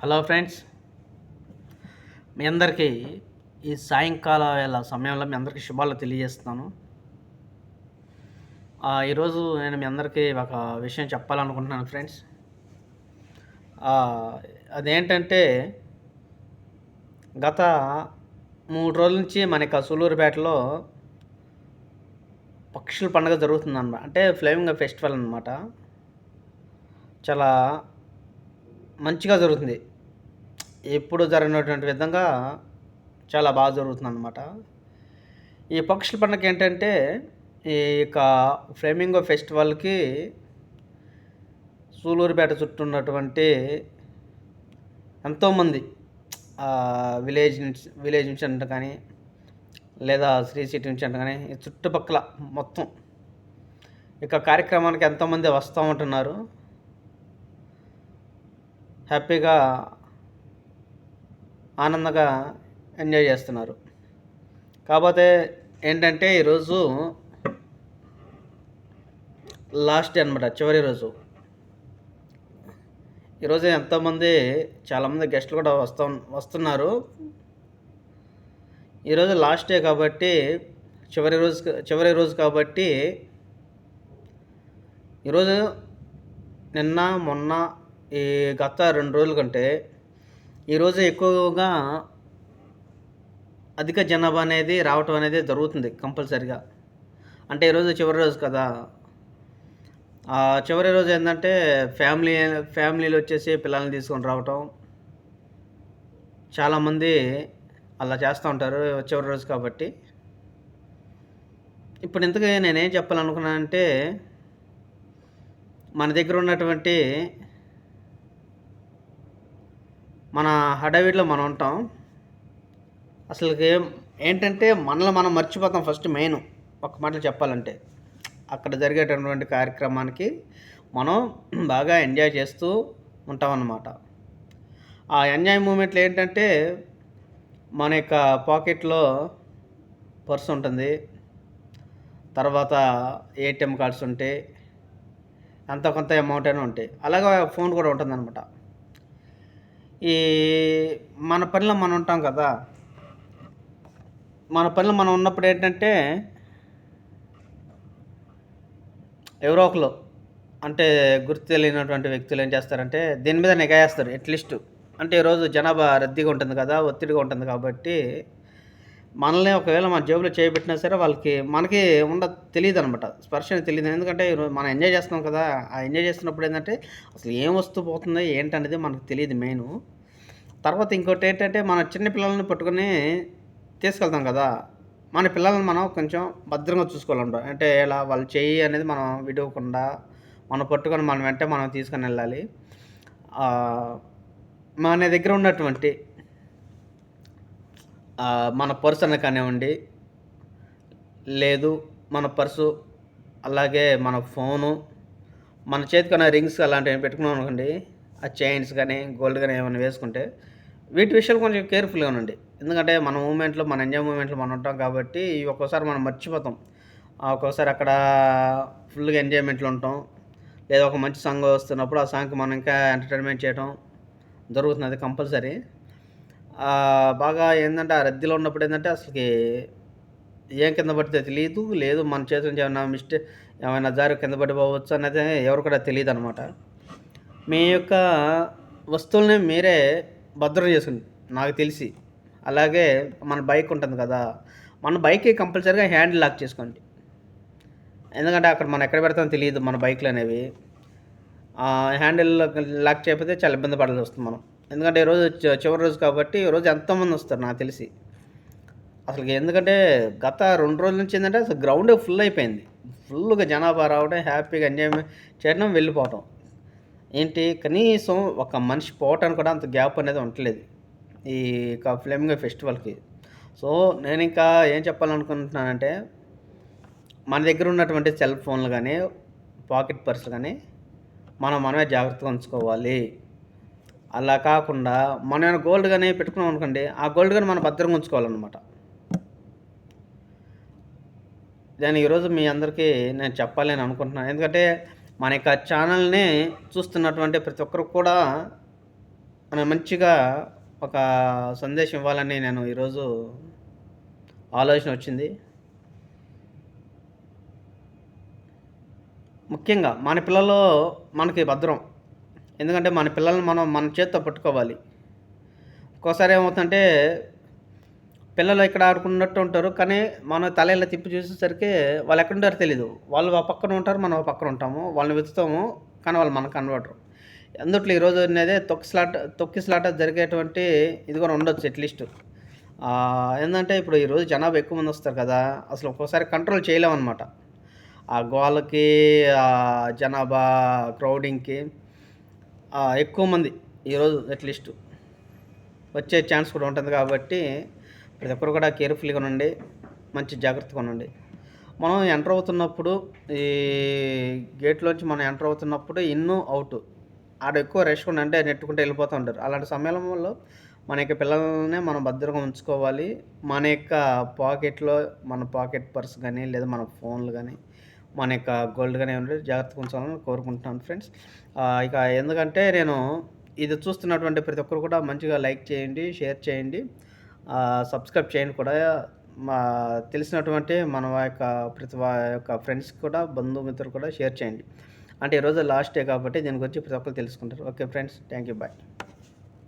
Hello friends మీ అందరికీ ఈ సాయంకాల వేళ సమయంలో మీ అందరికీ శుభాలు తెలియజేస్తున్నాను. ఈరోజు నేను మీ అందరికీ ఒక విషయం చెప్పాలనుకుంటున్నాను ఫ్రెండ్స్. అదేంటంటే గత మూడు రోజుల నుంచి మనకి సూలూరుపేటలో పక్షుల పండుగ జరుగుతుందన్నమాట. అంటే ఫ్లేమింగ్ ఫెస్టివల్ అనమాట చాలా మంచిగా జరుగుతుంది. ఎప్పుడు జరిగినటువంటి విధంగా చాలా బాగా జరుగుతుంది అనమాట ఈ పక్షుల పండుగ ఏంటంటే ఈ యొక్క ఫ్లేమింగో ఫెస్టివల్కి సూలూరుపేట చుట్టూ ఉన్నటువంటి ఎంతోమంది విలేజ్ నుంచి విలేజ్ నుంచి అంట కానీ లేదా శ్రీ సిటీ నుంచి అంట కానీ ఈ చుట్టుపక్కల మొత్తం ఇక కార్యక్రమానికి ఎంతోమంది వస్తూ ఉంటున్నారు. హ్యాపీగా ఆనందంగా ఎంజాయ్ చేస్తున్నారు. కాకపోతే ఏంటంటే ఈరోజు లాస్ట్ డే అనమాట చివరి రోజు. ఈరోజు ఎంతోమంది చాలామంది గెస్టులు కూడా వస్తూ వస్తున్నారు. ఈరోజు లాస్ట్ డే కాబట్టి చివరి రోజు చివరి రోజు కాబట్టి ఈరోజు నిన్న మొన్న ఈ గత రెండు రోజుల కంటే ఈరోజు ఎక్కువగా అధిక జనాభా అనేది రావటం అనేది జరుగుతుంది కంపల్సరిగా. అంటే ఈరోజు చివరి రోజు కదా. ఆ చివరి రోజు ఏంటంటే ఫ్యామిలీ ఫ్యామిలీలు వచ్చేసి పిల్లల్ని తీసుకొని రావటం. చాలామంది అలా చేస్తూ ఉంటారు చివరి రోజు కాబట్టి. ఇప్పుడు ఇంతకీ నేనేం చెప్పాలనుకున్నానంటే మన దగ్గర ఉన్నటువంటి మన హడావిడిలో మనం ఉంటాం. అసలు ఏంటంటే మనల్ని మనం మర్చిపోతాం ఫస్ట్ మెయిన్ ఒక మాటలు చెప్పాలంటే. అక్కడ జరిగేటటువంటి కార్యక్రమానికి మనం బాగా ఎంజాయ్ చేస్తూ ఉంటామన్నమాట. ఆ ఎంజాయ్ మూమెంట్లు ఏంటంటే మన యొక్క పాకెట్లో పర్స్ ఉంటుంది. తర్వాత ఏటీఎం కార్డ్స్ ఉంటాయి. అంత కొంత అమౌంట్ అయినా ఉంటాయి. అలాగే ఫోన్ కూడా ఉంటుందన్నమాట. ఈ మన పనిలో మనం ఉంటాం కదా. మన పనిలో మనం ఉన్నప్పుడు ఏంటంటే ఎవరో ఒకరు అంటే గుర్తు తెలియనటువంటి వ్యక్తులు ఏం చేస్తారంటే దీని మీద నిఘా వేస్తారు అట్లీస్ట్ అంటే ఈరోజు జనాభా రద్దీగా ఉంటుంది కదా ఒత్తిడిగా ఉంటుంది కాబట్టి మనల్ని ఒకవేళ మన జేబులో చేయబెట్టినా సరే వాళ్ళకి మనకి ఉండ తెలియదు అనమాట స్పర్శ తెలియదు ఎందుకంటే మనం ఎంజాయ్ చేస్తున్నాం కదా ఆ ఎంజాయ్ చేస్తున్నప్పుడు ఏంటంటే అసలు ఏం వస్తువు పోతుందో ఏంటనేది మనకు తెలియదు మెయిన్. తర్వాత ఇంకోటి ఏంటంటే మన చిన్న పిల్లల్ని పట్టుకొని తీసుకెళ్తాం కదా మన పిల్లల్ని మనం కొంచెం భద్రంగా చూసుకోవాలంట. అంటే ఇలా వాళ్ళు చెయ్యి అనేది మనం విడవకుండా మనం పట్టుకొని మనం వెంటే మనం తీసుకొని వెళ్ళాలి. మన దగ్గర ఉన్నటువంటి మన పర్స్ అన్న కానివ్వండి లేదు మన పర్సు అలాగే మన ఫోను మన చేతికన్నా రింగ్స్ అలాంటివి పెట్టుకున్నాం అనుకోండి ఆ చైన్స్ కానీ గోల్డ్ కానీ ఏమైనా వేసుకుంటే వీటి విషయాలు కొంచెం కేర్ఫుల్గా ఉండండి. ఎందుకంటే మన మూమెంట్లో మన ఎంజాయ్ మూమెంట్లో మనం ఉంటాం కాబట్టి ఒక్కోసారి మనం మర్చిపోతాం. ఒక్కోసారి అక్కడ ఫుల్గా ఎంజాయ్మెంట్లో ఉంటాం. లేదా ఒక మంచి సాంగ్ వస్తున్నప్పుడు ఆ సాంగ్కి మనం ఇంకా ఎంటర్టైన్మెంట్ చేయడం జరుగుతుంది అది కంపల్సరీ. బాగా ఏంటంటే ఆ రద్దీలో ఉన్నప్పుడు ఏంటంటే అసలుకి ఏం కింద పడితే తెలియదు లేదు మన చేతి నుంచి ఏమైనా మిస్టేక్ ఏమైనా జారి కింద పడిపోవచ్చు అనేది ఎవరు కూడా తెలియదు అనమాట మీ యొక్క వస్తువుల్ని మీరే భద్రం చేసుకుని నాకు తెలిసి. అలాగే మన బైక్ ఉంటుంది కదా మన బైక్కి కంపల్సరీగా హ్యాండిల్ లాక్ చేసుకోండి. ఎందుకంటే అక్కడ మనం ఎక్కడ పెడతామో తెలియదు మన బైక్లు అనేవి. హ్యాండిల్ లాక్ చేయకపోతే చాలా ఇబ్బంది పడాల్సి వస్తుంది మనం. ఎందుకంటే ఈరోజు చివరి రోజు కాబట్టి ఈరోజు ఎంతోమంది వస్తారు నాకు తెలిసి. అసలు ఎందుకంటే గత రెండు రోజుల నుంచి ఏంటంటే అసలు గ్రౌండ్ ఫుల్ అయిపోయింది. ఫుల్గా జనాభా రావడం హ్యాపీగా ఎంజాయ్ చేయడం వెళ్ళిపోవటం. ఏంటి? కనీసం ఒక మనిషి పోవటానికి కూడా అంత గ్యాప్ అనేది ఉండట్లేదు. ఈ ఫ్లేమింగ్ ఫెస్టివల్కి సో నేను ఇంకా ఏం చెప్పాలనుకుంటున్నానంటే మన దగ్గర ఉన్నటువంటి సెల్ ఫోన్లు కానీ పాకెట్ పర్సులు కానీ మనం మనమే జాగ్రత్తగా ఉంచుకోవాలి. అలా కాకుండా మనం గోల్డ్ కానీ పెట్టుకున్నాం అనుకోండి ఆ గోల్డ్ కానీ మనం భద్రంగా ఉంచుకోవాలన్నమాట. దాని ఈరోజు మీ అందరికీ నేను చెప్పాలి అని అనుకుంటున్నాను ఎందుకంటే మన యొక్క ఛానల్ని చూస్తున్నటువంటి ప్రతి ఒక్కరు కూడా మన మంచిగా ఒక సందేశం ఇవ్వాలని నేను ఈరోజు ఆలోచన వచ్చింది. ముఖ్యంగా మన పిల్లలు మనకి భద్రం. ఎందుకంటే మన పిల్లల్ని మనం మన చేత్తో పట్టుకోవాలి. ఒక్కోసారి ఏమవుతుందంటే పిల్లలు ఇక్కడ ఆడుకున్నట్టు ఉంటారు కానీ మనం తల ఇలా తిప్పి చూసేసరికి వాళ్ళు ఎక్కడ తెలియదు తెలీదు. వాళ్ళు ఆ పక్కన ఉంటారు మనం ఆ పక్కన ఉంటాము వాళ్ళని వెతుతాము కానీ వాళ్ళు మనకు కనబడరు. అందుట్లో ఈరోజు అనేది తొక్కిసలాట తొక్కిస్లాట జరిగేటువంటి ఇది కూడా ఉండొచ్చు అట్లీస్ట్ ఏంటంటే ఇప్పుడు ఈరోజు జనాభా ఎక్కువ మంది వస్తారు కదా అసలు ఒక్కోసారి కంట్రోల్ చేయలేమన్నమాట. ఆ గోలకి ఆ జనాభా క్రౌడింగ్కి ఎక్కువ మంది ఈరోజు అట్లీస్ట్ వచ్చే ఛాన్స్ కూడా ఉంటుంది కాబట్టి ప్రతి ఒక్కరు కూడా కేర్ఫుల్గా ఉండండి మంచి జాగ్రత్తగా ఉండండి మనం ఎంటర్ అవుతున్నప్పుడు ఈ గేట్లోంచి మనం ఎంటర్ అవుతున్నప్పుడు ఇన్ను అవుట్ ఆడ ఎక్కువ రష్ కూడా అంటే నెట్టుకుంటూ వెళ్ళిపోతూ ఉంటారు. అలాంటి సమయంలో మన యొక్క పిల్లలనే మనం భద్రంగా ఉంచుకోవాలి. మన యొక్క పాకెట్లో మన పాకెట్ పర్స్ కానీ లేదా మన ఫోన్లు కానీ మన యొక్క గోల్డ్గానే కానీ జాగ్రత్తగా ఉంచాలని కోరుకుంటున్నాను ఫ్రెండ్స్. ఇక ఎందుకంటే నేను ఇది చూస్తున్నటువంటి ప్రతి ఒక్కరు కూడా మంచిగా లైక్ చేయండి షేర్ చేయండి. సబ్స్క్రైబ్ చేయండి కూడా. మా తెలిసినటువంటి మన యొక్క ప్రతి యొక్క ఫ్రెండ్స్ కూడా బంధుమిత్రులు కూడా షేర్ చేయండి. అంటే ఈరోజు లాస్ట్ డే కాబట్టి దీని గురించి ప్రతి ఒక్కరు తెలుసుకుంటారు. Okay friends thank you bye.